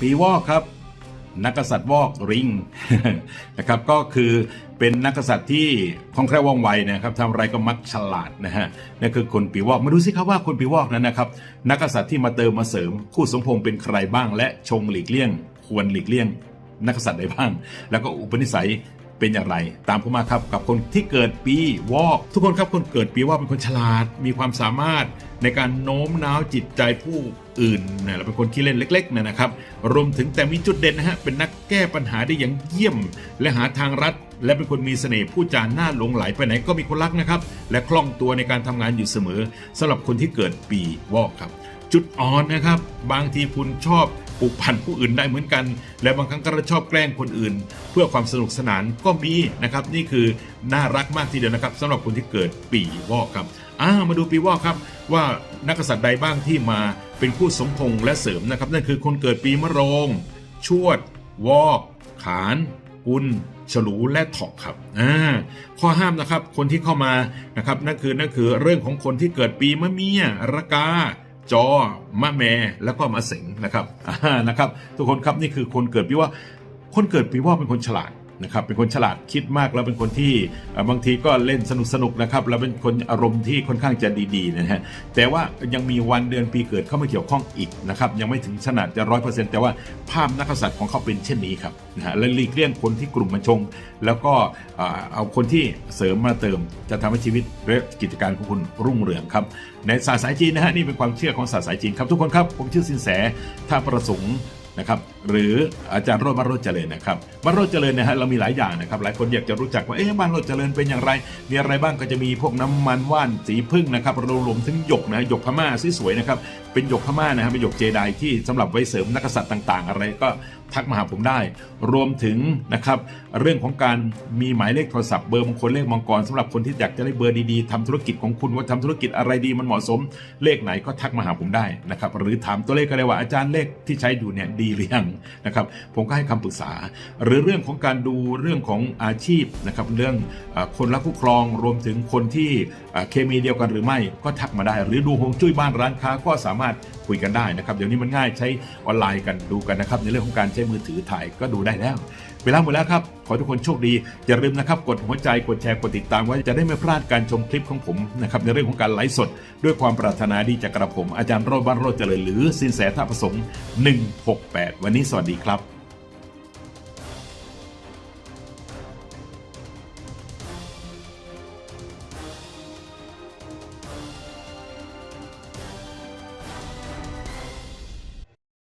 ปีวอกครับ นักกษัตริย์วอกริงนะครับก็คือเป็นนักกษัตริย์ที่คล่องแคล่วว่องไวนะครับทำอะไรก็มักฉลาดนะฮะนั่นคือคนปีวอกมาดูสิครับว่าคนปีวอกนั้นนะครับ นักกษัตริย์ที่มาเติมมาเสริม คู่สมพงษ์เป็นใครบ้าง และชงหลีกเลี่ยง ควรหลีกเลี่ยงนักกษัตริย์ใดบ้าง แล้วก็อุปนิสัย เป็นอย่างไร ตามผมมาครับกับคนที่เกิดปีวอก ทุกคนครับคนเกิดปีวอกเป็นคนฉลาด มีความสามารถในการโน้มน้าวจิตใจผู้อื่นนะเราเป็นคนขี้เล่นเล็กๆนะครับ รวมถึงแต่มีจุดเด่นนะฮะเป็นนักแก้ปัญหาได้อย่างเยี่ยม และหาทางรัดและเป็นคนมีเสน่ห์ผู้จาหน้าหลงไหลไปไหนก็มีคนรักนะครับ และคล่องตัวในการทำงานอยู่เสมอสำหรับคนที่เกิดปีวอกครับ จุดอ่อนนะครับ บางทีคุณชอบ ปลูกพันผู้อื่นได้เหมือนกัน และบางครั้งก็ชอบแกล้งคนอื่น เพื่อความสนุกสนานก็มีนะครับ นี่คือน่ารักมากทีเดียวนะครับสำหรับคนที่เกิดปีวอกครับอ่ามาดูปีวอกครับ ว่านักษัตริย์ใดบ้างที่มาเป็นคู่สมพงษ์และเสริมนะครับ นั่นคือคนเกิดปีมะโรง ชวด วอก ขาน กุลฉลูและเถาะครับอ่าข้อห้ามนะครับคนที่เข้ามานะครับนั่นคือนั่นคือเรื่องของคนที่เกิดปีมะเมียระกา จอมะแมแล้วก็มะเสงนะครับนะครับ ทุกคนครับนี่คือคนเกิดปีว่าคนเกิดปีว่าเป็นคนฉลาด นะครับเป็นคนฉลาดคิดมากแล้วเป็นคนที่บางทีก็เล่นสนุกสนุกๆนะครับแล้วเป็นคนอารมณ์ที่ค่อนข้างจะดีๆนะฮะแต่ว่ายังมีวันเดือนปีเกิดเข้ามาเกี่ยวข้องอีกนะครับยังไม่ถึงขนาดจะร้อยเปอร์เซ็นต์แต่ว่าภาพนักษัตริย์ของเขาเป็นเช่นนี้ครับนะฮะและหลีกเลี่ยงคนที่กลุ่มมาชง แล้วก็เอาคนที่เสริมมาเติม จะทำให้ชีวิตและกิจการของคุณรุ่งเรืองครับในศาสตร์สายจีนนะฮะนี่เป็นความเชื่อของศาสตร์สายจีนครับทุกคนครับผมชื่อสินแสถ้าประสงค์ นะครับหรืออาจารย์โรจน์มาโรจน์เจริญนะครับมาโรจน์เจริญนะฮะเรามีหลายอย่างนะครับหลายคนอยากจะรู้จักว่าเอ๊ะบาโรจน์เจริญเป็นอย่างไร มีอะไรบ้างก็จะมีพวกน้ำมันว่านสีพึ่งนะครับรวมถึงหยกนะหยกพม่าสวยๆนะครับเป็นหยกพม่านะฮะเป็นหยกเจไดที่สำหรับไว้เสริมนักษัตริย์ต่าง ๆ อะไรก็ทักมาหาผมได้ รวมถึงนะครับเรื่องของการมีหมายเลขโทรศัพท์เบอร์มงคลเลขมังกรสำหรับคนที่อยากจะได้เบอร์ดีๆทำธุรกิจของคุณว่าทำธุรกิจอะไรดีมันเหมาะสม เลขไหนก็ทักมาหาผมได้นะครับหรือถามตัวเลขก็ได้ว่าอาจารย์เลขที่ใช้อยู่เนี่ยดีหรือยังนะครับผมก็ให้คำปรึกษา หรือเรื่องของการดูเรื่องของอาชีพนะครับเรื่องคนรักคู่ครองรวมถึงคนที่เคมีเดียวกันหรือไม่ก็ทักมาได้ หรือดูฮวงจุ้ยบ้านร้านค้าก็สามารถคุยกันได้นะครับเดี๋ยวนี้มันง่ายใช้ออนไลน์กันดูกันนะครับในเรื่องของการใช้มือถือถ่ายก็ดูได้แล้วเวลาหมดแล้วครับ ขอทุกคนโชคดี อย่าลืมนะครับ กดหัวใจกดแชร์กดติดตามไว้จะได้ไม่พลาดการชมคลิปของผมนะครับในเรื่องของการไลฟ์สด ด้วยความปรารถนาดีจากกระผมอาจารย์โรจน์บ้านโรจน์เจริญหรือสินแสท่าประสงค์8 วันนี้สวัสดีครับ